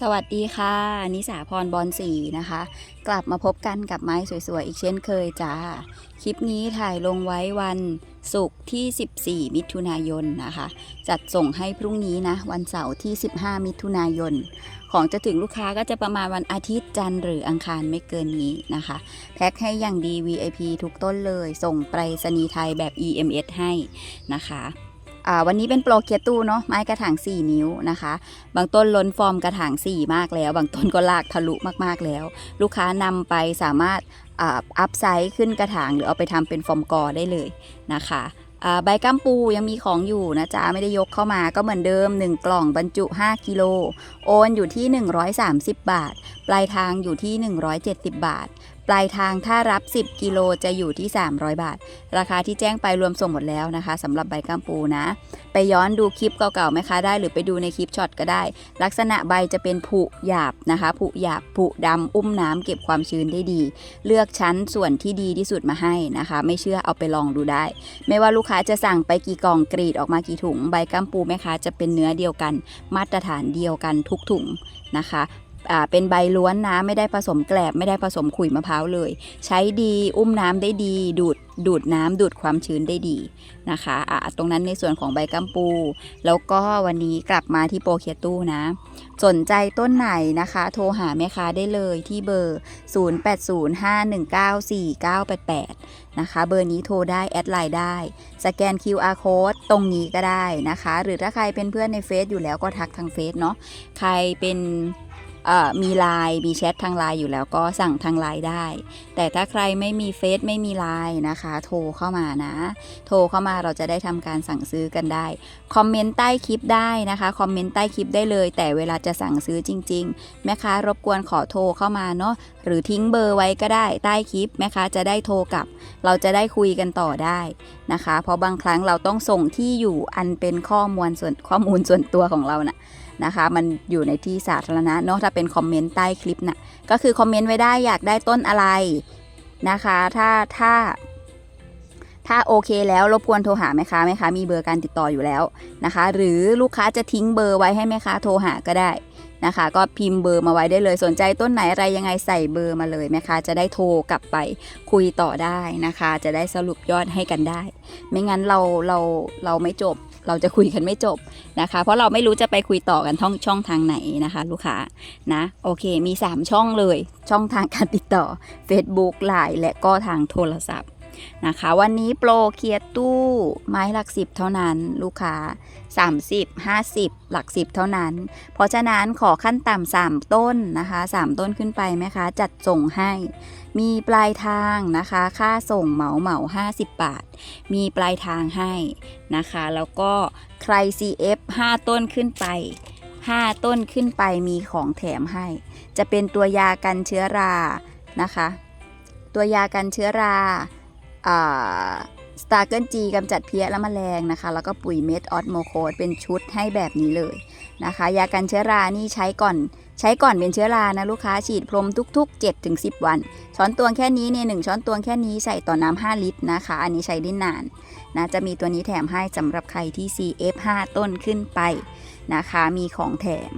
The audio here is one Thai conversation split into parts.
สวัสดีค่ะ นิสาพรบอลสีนะคะ กลับมาพบกันกับไม้สวยๆ อีกเช่นเคยจ้า คลิปนี้ถ่ายลงไว้วันศุกร์ที่ 14 มิถุนายนนะคะ จัดส่งให้พรุ่งนี้นะ วันเสาร์ที่ 15 มิถุนายน ของจะถึงลูกค้าก็จะประมาณวันอาทิตย์จันทร์หรืออังคารไม่เกินนี้นะคะ แพ็คให้อย่างดี VIP ทุกต้นเลย ส่งไปรษณีย์ไทยแบบ EMS ให้นะคะ วันนี้เป็นโปรเกียร์ตู้เนาะไม้กระถาง 4 นิ้วนะคะ บางต้นล้นฟอร์มกระถาง 4 มากแล้ว บางต้นก็ลากทะลุมากๆแล้ว ลูกค้านำไปสามารถอัพไซส์ขึ้นกระถาง หรือเอาไปทำเป็นฟอร์มกอได้เลยนะคะใบกัมปูยังมีของอยู่นะจ๊ะ ไม่ได้ยกเข้ามาก็เหมือนเดิม 1 กล่องบรรจุ 5 กิโล โอนอยู่ที่ 130 บาท ปลายทางอยู่ที่ 170 บาท ปลายทางถ้ารับ 10 กิโลจะอยู่ที่ 300 บาท ราคาที่แจ้งไปรวมส่งหมดแล้วนะคะสำหรับใบกัมปูนะ ไปย้อนดูคลิปเก่าๆไหมคะได้ หรือไปดูในคลิปช็อตก็ได้ ลักษณะใบจะเป็นผุหยาบนะคะผุหยาบผุดำอุ้มน้ำเก็บความชื้นได้ดี เลือกชั้นส่วนที่ดีที่สุดมาให้นะคะ ไม่เชื่อเอาไปลองดูได้ ไม่ว่าลูกค้าจะสั่งไปกี่กล่องกรีดออกมากี่ถุงใบกัมปูแม่ค้าจะเป็นเนื้อเดียวกัน มาตรฐานเดียวกันทุกถุงนะคะ เป็นใบล้วนนะไม่ได้ผสมแกลบ ไม่ได้ผสมขุยมะพร้าวเลย ใช้ดีอุ้มน้ำได้ดี ดูดดูดน้ำดูดความชื้นได้ดีนะคะะตรงนั้นในส่วนของใบกัมปู แล้วก็วันนี้กลับมาที่โปรเคียตู้นะ สนใจต้นไหนนะคะ โทรหาแม่ค้าได้เลยที่เบอร์ 0805194988 นะคะ เบอร์นี้โทรได้ แอดไลน์ได้ สแกน QR code ตรงนี้ก็ได้นะคะ หรือถ้าใครเป็นเพื่อนในเฟซอยู่แล้วก็ทักทางเฟซเนาะใครเป็น มีไลน์มีแชททางไลน์อยู่แล้วก็สั่งทางไลน์ได้ แต่ถ้าใครไม่มีเฟซไม่มีไลน์นะคะ โทรเข้ามานะ โทรเข้ามาเราจะได้ทำการสั่งซื้อกันได้ คอมเมนต์ใต้คลิปได้นะคะคอมเมนต์ใต้คลิปได้เลย แต่เวลาจะสั่งซื้อจริง ๆ แม่ค้ารบกวนขอโทรเข้ามาเนาะหรือทิ้งเบอร์ไว้ก็ได้ใต้คลิปแม่ค้าจะได้โทรกลับ เราจะได้คุยกันต่อได้นะคะ เพราะบางครั้งเราต้องส่งที่อยู่อันเป็นข้อมูลส่วนข้อมูลส่วนตัวของเราน่ะ นะคะ มันอยู่ในที่สาธารณะเนาะถ้าเป็นคอมเมนต์ใต้คลิปน่ะก็คือคอมเมนต์ไว้ได้อยากได้ต้นอะไรนะคะ ถ้าถ้า ถ้าโอเคแล้วรบกวนโทรหาแม่ค้าแม่ค้ามีเบอร์การติดต่ออยู่แล้วนะคะ หรือลูกค้าจะทิ้งเบอร์ไว้ให้แม่ค้าโทรหาก็ได้นะคะ ก็พิมพ์เบอร์มาไว้ได้เลยสนใจต้นไหนอะไรยังไงใส่เบอร์มาเลยแม่ค้าจะได้โทรกลับไปคุยต่อได้นะคะ จะได้สรุปยอดให้กันได้ ไม่งั้นเราเราเราไม่จบ เราจะคุยกันไม่จบนะคะ เพราะเราไม่รู้จะไปคุยต่อกันท่องช่องทางไหนนะคะ ลูกค้านะโอเคมี 3 ช่องเลยช่องทางการติดต่อ Facebook Line และก็ทางโทรศัพท์นะคะ วันนี้โปรเคลียร์ตู้ไม้หลักสิบเท่านั้นลูกค้า 30 50 หลักสิบเท่านั้น เพราะฉะนั้นขอขั้นต่ำสามต้นนะคะสามต้นขึ้นไปไหมคะ จัดส่งให้ มีปลายทางนะคะ ค่าส่งเหมาเหมา50 บาท มีปลายทางให้นะคะ แล้วก็ใคร CF 5 ต้นขึ้นไป 5 ต้นขึ้นไปมีของแถมให้ จะเป็นตัวยากันเชื้อรานะคะ ตัวยากันเชื้อราสตาร์เกิลจีกำจัดเพี้ยและแมลงนะคะ แล้วก็ปุ๋ยเม็ดออสโมโคดเป็นชุดให้แบบนี้เลยนะคะ ยากันเชื้อรานี่ใช้ก่อน ใช้ก่อนเป็นเชื้อรานะลูกค้าฉีดพรมทุก ๆ 7-10 วัน ช้อนตวงแค่นี้เนี่ยหนึ่งช้อนตวงแค่นี้ใส่ต่อน้ำ5ลิตรนะคะ อันนี้ใช้ได้นานนะจะมีตัวนี้แถมให้สำหรับใครที่ CF 5 ต้นขึ้นไปนะคะ มีของแถม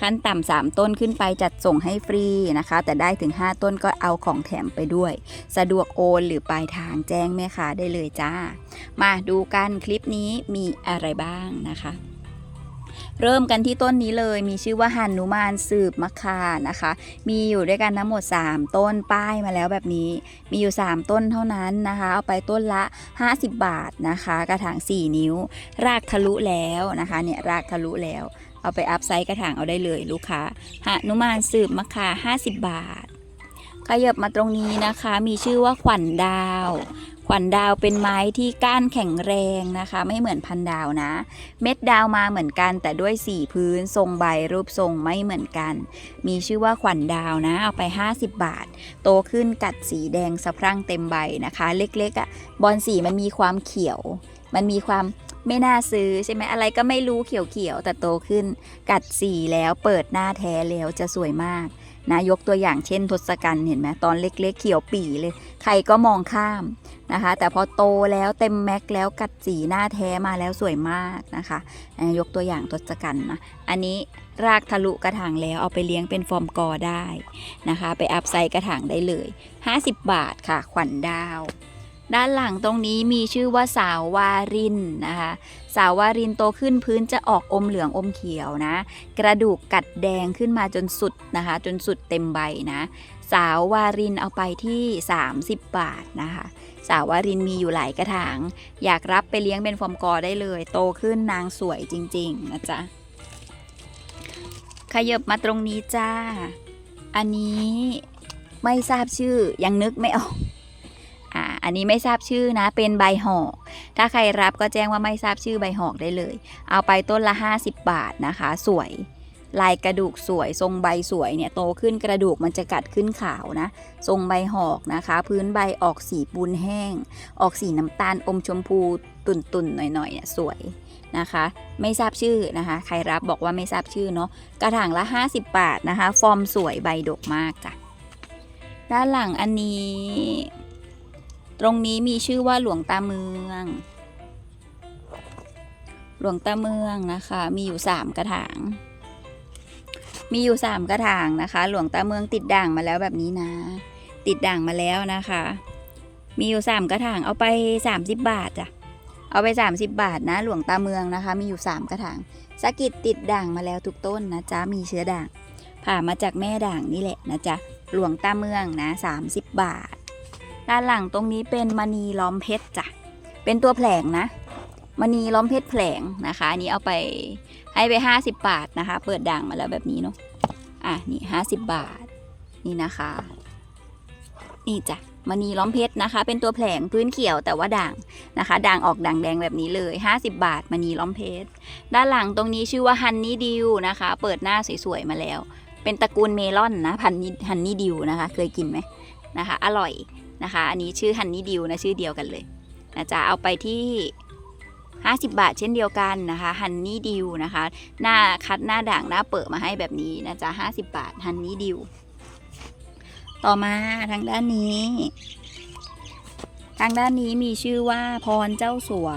ขั้นต่ำ3ต้นขึ้นไปจัดส่งให้ฟรีนะคะ แต่ได้ถึง 5 ต้นก็เอาของแถมไปด้วย สะดวกโอนหรือปลายทางแจ้งแม่ค้าได้เลยจ้า มาดูกันคลิปนี้มีอะไรบ้างนะคะ เริ่มกันที่ต้นนี้เลยมีชื่อว่าหันนุมานสืบมะคานะคะ มีอยู่ด้วยกันทั้งหมด 3 ต้นป้ายมาแล้วแบบนี้ มีอยู่ 3 ต้นเท่านั้นนะคะ เอาไปต้นละ 50 บาทนะคะ กระถาง 4 นิ้ว รากทะลุแล้วนะคะเนี่ยรากทะลุแล้ว เอาไปอัพไซส์กระถางเอาได้เลยลูกค้าหนุมานสืบมะคา 50 บาทขยับมาตรงนี้นะคะมีชื่อว่าขวัญดาว ขวัญดาวเป็นไม้ที่ก้านแข็งแรงนะคะ ไม่เหมือนพันดาวนะ เม็ดดาวมาเหมือนกันแต่ด้วยสีพื้นทรงใบรูปทรงไม่เหมือนกัน มีชื่อว่าขวัญดาวนะ เอาไป 50 บาท โตขึ้นกัดสีแดงสะพรั่งเต็มใบนะคะ เล็กๆอะ่ะบอลสีมันมีความเขียว มันมีความไม่น่าซื้อใช่ไหมอะไรก็ไม่รู้เขียวๆแต่โตขึ้น กัดสีแล้วเปิดหน้าแท้แล้วจะสวยมาก นะยกตัวอย่างเช่นทศกัณฐ์เห็นไหมตอนเล็กๆ เขียวปี่เลย ใครก็มองข้ามนะคะ แต่พอโตแล้วเต็มแม็กแล้วกัดสีหน้าแท้มาแล้วสวยมากนะคะ ยกตัวอย่างทศกัณฐ์นะอันนี้รากทะลุกระถางแล้วเอาไปเลี้ยงเป็นฟอร์มกอได้นะคะ ไปอัพไซต์กระถางได้เลย 50 บาทค่ะขวัญดาว ด้านหลังตรงนี้มีชื่อว่าสาววารินนะคะ สาววารินโตขึ้นพื้นจะออกอมเหลืองอมเขียวนะ กระดูกกัดแดงขึ้นมาจนสุดนะคะ จนสุดเต็มใบนะ สาววารินเอาไปที่ 30 บาทนะคะ สาววารินมีอยู่หลายกระถาง อยากรับไปเลี้ยงเป็นฟอร์มกอได้เลย โตขึ้นนางสวยจริง ๆ นะจ๊ะขยบมาตรงนี้จ้า อันนี้ไม่ทราบชื่อยังนึกไม่ออก อันนี้ไม่ทราบชื่อนะ เป็นใบหอก ถ้าใครรับก็แจ้งว่าไม่ทราบชื่อใบหอกได้เลย เอาไปต้นละ 50 บาทนะคะ สวย ลายกระดูกสวย ทรงใบสวยเนี่ยโตขึ้นกระดูกมันจะกัดขึ้นขาวนะ ทรงใบหอกนะคะ พื้นใบออกสีปูนแห้ง ออกสีน้ำตาลอมชมพูตุ่นๆหน่อยๆเนี่ยสวยนะคะ ไม่ทราบชื่อนะคะ ใครรับบอกว่าไม่ทราบชื่อเนาะกระถางละ 50 บาทนะคะ ฟอร์มสวยใบดกมากจ้ะด้านหลังอันนี้ ตรงนี้มีชื่อว่าหลวงตาเมือง หลวงตาเมืองนะคะ มีอยู่3กระถาง มีอยู่3กระถางนะคะ หลวงตาเมืองติดด่างมาแล้วแบบนี้นะ ติดด่างมาแล้วนะคะ มีอยู่3กระถาง เอาไป30บาทจ้ะ เอาไป30บาทนะ หลวงตาเมืองนะคะ มีอยู่3กระถางสกิดติดด่างมาแล้วทุกต้นนะจ๊ะ มีเชื้อด่าง ผ่ามาจากแม่ด่างนี่แหละนะจ๊ะ หลวงตาเมืองนะ30บาท ด้านหลังตรงนี้เป็นมณีล้อมเพชรจ้ะ เป็นตัวแผลงนะ มณีล้อมเพชรแผลงนะคะ อันนี้เอาไปให้ไป 50 บาทนะคะ เปิดด่างมาแล้วแบบนี้เนาะ อะนี่50 บาท นี่นะคะ นี่จ้ะมณีล้อมเพชรนะคะ เป็นตัวแผลงพื้นเขียวแต่ว่าด่างนะคะ ด่างออกด่างแดงแบบนี้เลย 50 บาทมณีล้อมเพชร ด้านหลังตรงนี้ชื่อว่าฮันนี่ดิวนะคะ เปิดหน้าสวยๆมาแล้ว เป็นตระกูลเมลอนนะพันนี่ฮันนี่ดิวนะคะ เคยกินไหมนะคะ อร่อย นะคะ อันนี้ชื่อฮันนี่ดิวนะชื่อเดียวกันเลยนะจ๊ะเอาไปที่ 50 บาทเช่นเดียวกันนะคะฮันนี่ดิวนะคะ หน้าคัดหน้าด่างหน้าเปิดมาให้แบบนี้นะจ๊ะ50 บาทฮันนี่ดิวต่อมาทางด้านนี้ ทางด้านนี้มีชื่อว่าพรเจ้าสัว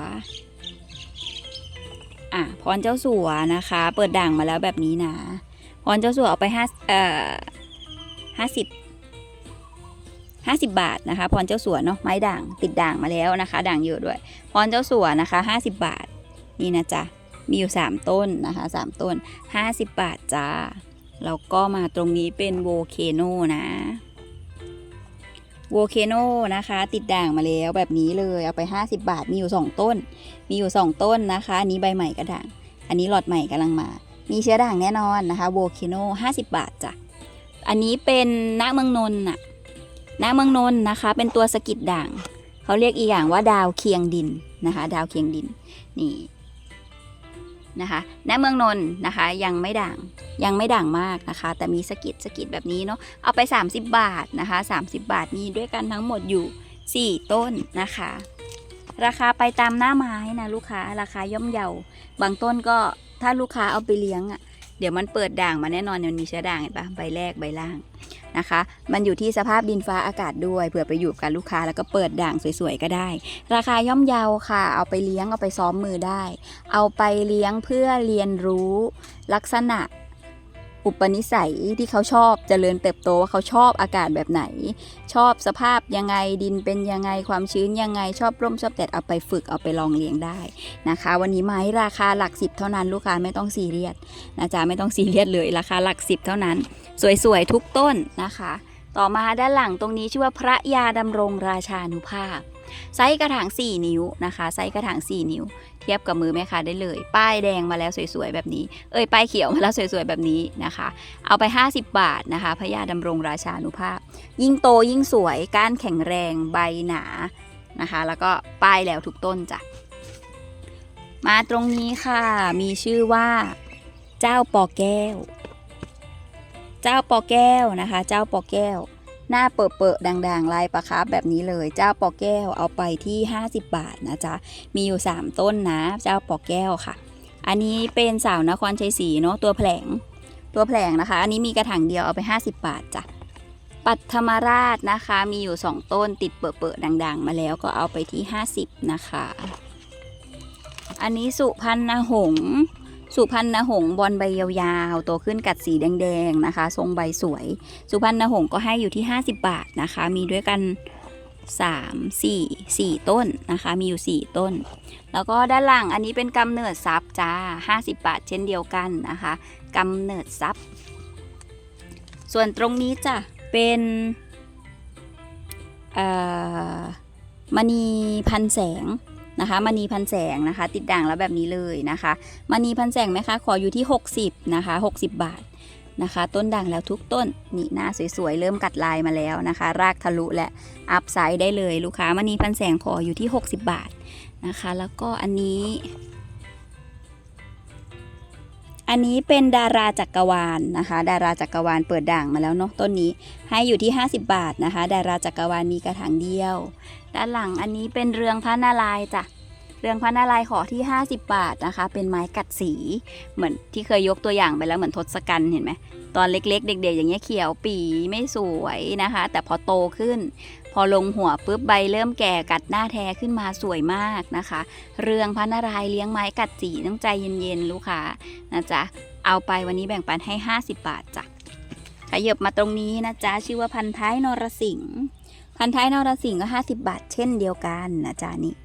อะพรเจ้าสัวนะคะ เปิดด่างมาแล้วแบบนี้นะพรเจ้าสัวเอาไปห้าเอ่อห้าสิบ ห้าสิบบาทนะคะ พรเจ้าสัวเนาะไม้ด่างติดด่างมาแล้วนะคะ ด่างเยอะด้วย พรเจ้าสัวนะคะห้าสิบบาท นี่นะจ๊ะมีอยู่สามต้นนะคะสามต้นห้าสิบบาทจ้าแล้วก็มาตรงนี้เป็นโวเคโนนะโวเคโนนะคะ ติดด่างมาแล้วแบบนี้เลยเอาไป 50 บาทมีอยู่ 2 ต้น มีอยู่ 2 ต้นนะคะอันนี้ใบใหม่กระด่าง อันนี้หลอดใหม่กำลังมา มีเชื้อด่างแน่นอนนะคะโวเคโน50 บาทจ้ะอันนี้เป็นณเมืองนนท์น่ะ ณเมืองนนท์นะคะ เป็นตัวสะกิดด่าง เขาเรียกอีกอย่างว่าดาวเคียงดินนะคะ ดาวเคียงดินนี่นะคะณเมืองนนท์นะคะยังไม่ด่างยังไม่ด่างมากนะคะ แต่มีสะกิดสะกิดแบบนี้เนาะเอาไป 30 บาทนะคะ 30 บาทมีด้วยกันทั้งหมดอยู่ 4 ต้นนะคะ ราคาไปตามหน้าไม้นะลูกค้าราคาย่อมเยาบางต้นก็ถ้าลูกค้าเอาไปเลี้ยงอะ่ะเดี๋ยวมันเปิดด่างมาแน่นอนมันมีเชื้อด่างเห็นปะใบแรกใบล่าง นะคะ มันอยู่ที่สภาพดินฟ้าอากาศด้วยเผื่อไปอยู่กับลูกค้าแล้วก็เปิดด่างสวยๆก็ได้ ราคาย่อมเยาค่ะ เอาไปเลี้ยงเอาไปซ้อมมือได้ เอาไปเลี้ยงเพื่อเรียนรู้ลักษณะ อุปนิสัยที่เขาชอบเจริญเติบโตว่าเขาชอบอากาศแบบไหน ชอบสภาพยังไงดินเป็นยังไงความชื้นยังไงชอบร่มชอบแดดเอาไปฝึกเอาไปลองเลี้ยงได้นะคะ วันนี้ไม้ราคาหลักสิบเท่านั้นลูกค้าไม่ต้องซีเรียสนะจ๊ะไม่ต้องซีเรียสเลยราคาหลักสิบเท่านั้น สวยๆทุกต้นนะคะ ต่อมาด้านหลังตรงนี้ชื่อว่าพระยาดำรงราชานุภาพ ไซส์กระถาง 4 นิ้วนะคะไซส์กระถาง 4 นิ้ว เทียบกับมือแม่ค้าได้เลย ป้ายแดงมาแล้วสวยๆแบบนี้ เอ้ยป้ายเขียวมาแล้วสวยๆแบบนี้นะคะ เอาไป 50 บาทนะคะพระยาดำรงราชานุภาพ ยิ่งโตยิ่งสวยก้านแข็งแรงใบหนานะคะ แล้วก็ป้ายแล้วทุกต้นจ้ะมาตรงนี้ค่ะมีชื่อว่าเจ้าปอแก้ว เจ้าปอแก้วนะคะ เจ้าปอแก้ว หน้าเปิดเปิดๆด่างๆลายปลาคาร์ฟแบบนี้เลย เจ้าปอแก้วเอาไปที่ 50 บาทนะจ๊ะ มีอยู่ 3 ต้นนะ เจ้าปอแก้วค่ะ อันนี้เป็นสาวนครชัยศรีเนาะตัวแผลง ตัวแผลงนะคะ อันนี้มีกระถางเดียวเอาไป 50 บาทจ้ะ ปัทมราชนะคะ มีอยู่ 2 ต้นติดเปิดๆดังๆ มาแล้วก็เอาไปที่ 50 นะคะ อันนี้สุพรรณหงส์ สุพรรณหงส์บอลใบยาวๆโตขึ้นกัดสีแดงๆนะคะ ทรงใบสวย สุพรรณหงส์ก็ให้อยู่ที่ 50 บาทนะคะ มีด้วยกัน 3 4 4 ต้นนะคะ มีอยู่ 4 ต้น แล้วก็ด้านหลังอันนี้เป็นกำเนิดซับจ้า 50 บาทเช่นเดียวกันนะคะกำเนิดซับส่วนตรงนี้จ้ะเป็นมณีพันแสง นะคะมณีพันแสงนะคะ ติดด่างแล้วแบบนี้เลยนะคะมณีพันแสงไหมคะขออยู่ที่ 60นะคะ60 บาทนะคะ ต้นด่างแล้วทุกต้นนี่หน้าสวยๆ เริ่มกัดลายมาแล้วนะคะ รากทะลุและอัพไซด์ได้เลยลูกค้ามณีพันแสงขออยู่ที่ 60 บาทนะคะ แล้วก็อันนี้ อันนี้เป็นดาราจักรวาลนะคะ ดาราจักรวาลเปิดด่างมาแล้วเนาะต้นนี้ให้อยู่ที่ 50 บาทนะคะ ดาราจักรวาลมีกระถางเดียว ด้านหลังอันนี้เป็นเรืองพระนารายณ์จ้ะ เรืองพระนารายณ์ขอที่ 50 บาทนะคะ เป็นไม้กัดสี เหมือนที่เคยยกตัวอย่างไปแล้วเหมือนทศกัณฐ์เห็นไหมตอนเล็กๆ เด็ก ๆ อย่างเงี้ยเขียวปีไม่สวยนะคะ แต่พอโตขึ้น พอลงหัวปุ๊บใบเริ่มแก่กัดหน้าแท้ขึ้นมาสวยมากนะคะ เรืองพระนารายณ์เลี้ยงไม้กัดสีต้องใจเย็นๆลูกค้านะจ๊ะเอาไปวันนี้แบ่งปันให้ 50 บาทจ้ะขยับมาตรงนี้นะจ๊ะชื่อว่าพันท้ายนรสิงห์พันท้ายนรสิงห์ก็ 50 บาทเช่นเดียวกันนะจ๊ะนี่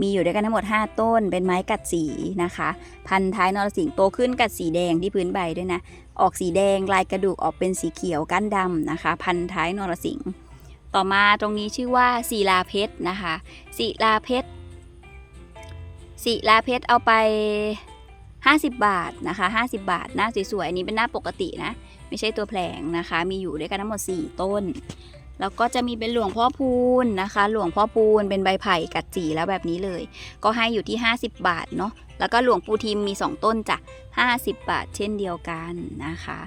มีอยู่ด้วยกันทั้งหมด 5 ต้น เป็นไม้กัดสีนะคะ พันท้ายนรสิงห์โตขึ้นกัดสีแดงที่พื้นใบด้วยนะ ออกสีแดงลายกระดูกออกเป็นสีเขียวก้านดำนะคะ พันท้ายนรสิงห์ ต่อมาตรงนี้ชื่อว่าศิลาเพชรนะคะศิลาเพชรศิลาเพชรเอาไป 50 บาทนะคะ 50 บาทหน้าสวยๆอันนี้เป็นหน้าปกตินะ ไม่ใช่ตัวแผลงนะคะ มีอยู่ด้วยกันทั้งหมด 4 ต้น แล้วก็จะมีเป็นหลวงพ่อพูนนะคะ หลวงพ่อพูนเป็นใบไผ่กัดจีแล้วแบบนี้เลย ก็ให้อยู่ที่ 50 บาทเนาะแล้วก็หลวงปู่ทิมมี 2 ต้นจ้ะ50 บาทเช่นเดียวกันนะคะ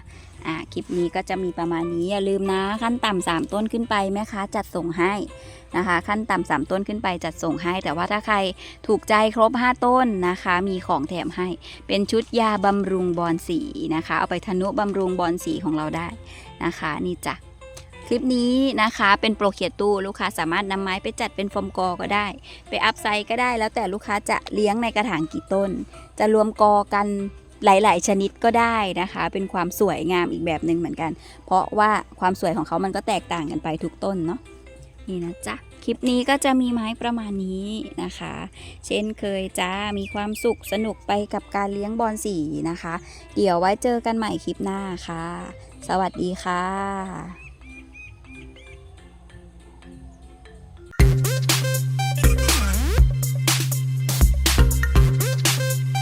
อ่าคลิปนี้ก็จะมีประมาณนี้อย่าลืมนะขั้นต่ำสามต้นขึ้นไปแม่ค้าจัดส่งให้นะคะ ขั้นต่ำสามต้นขึ้นไปจัดส่งให้ แต่ว่าถ้าใครถูกใจครบ 5 ต้นนะคะ มีของแถมให้ เป็นชุดยาบำรุงบอลสีนะคะ เอาไปทนุบำรุงบอลสีของเราได้นะคะ นี่จ้ะ ลิปนี้นะคะ เป็นโปรเคียตู้ลูกค้าสามารถนำไม้ไปจัดเป็นฟอร์มกอก็ได้ ไปอัพไซก็ได้ แล้วแต่ลูกค้าจะเลี้ยงในกระถางกี่ต้น จะรวมกอกันหลาย ๆ ชนิดก็ได้นะคะ เป็นความสวยงามอีกแบบหนึ่งเหมือนกัน เพราะว่าความสวยของเขามันก็แตกต่างกันไปทุกต้นเนาะนี่นะจ๊ะคลิปนี้ก็จะมีไม้ประมาณนี้นะคะ เช่นเคยจ้ามีความสุขสนุกไปกับการเลี้ยงบอลสีนะคะ เดี๋ยวไว้เจอกันใหม่คลิปหน้าค่ะ สวัสดีค่ะ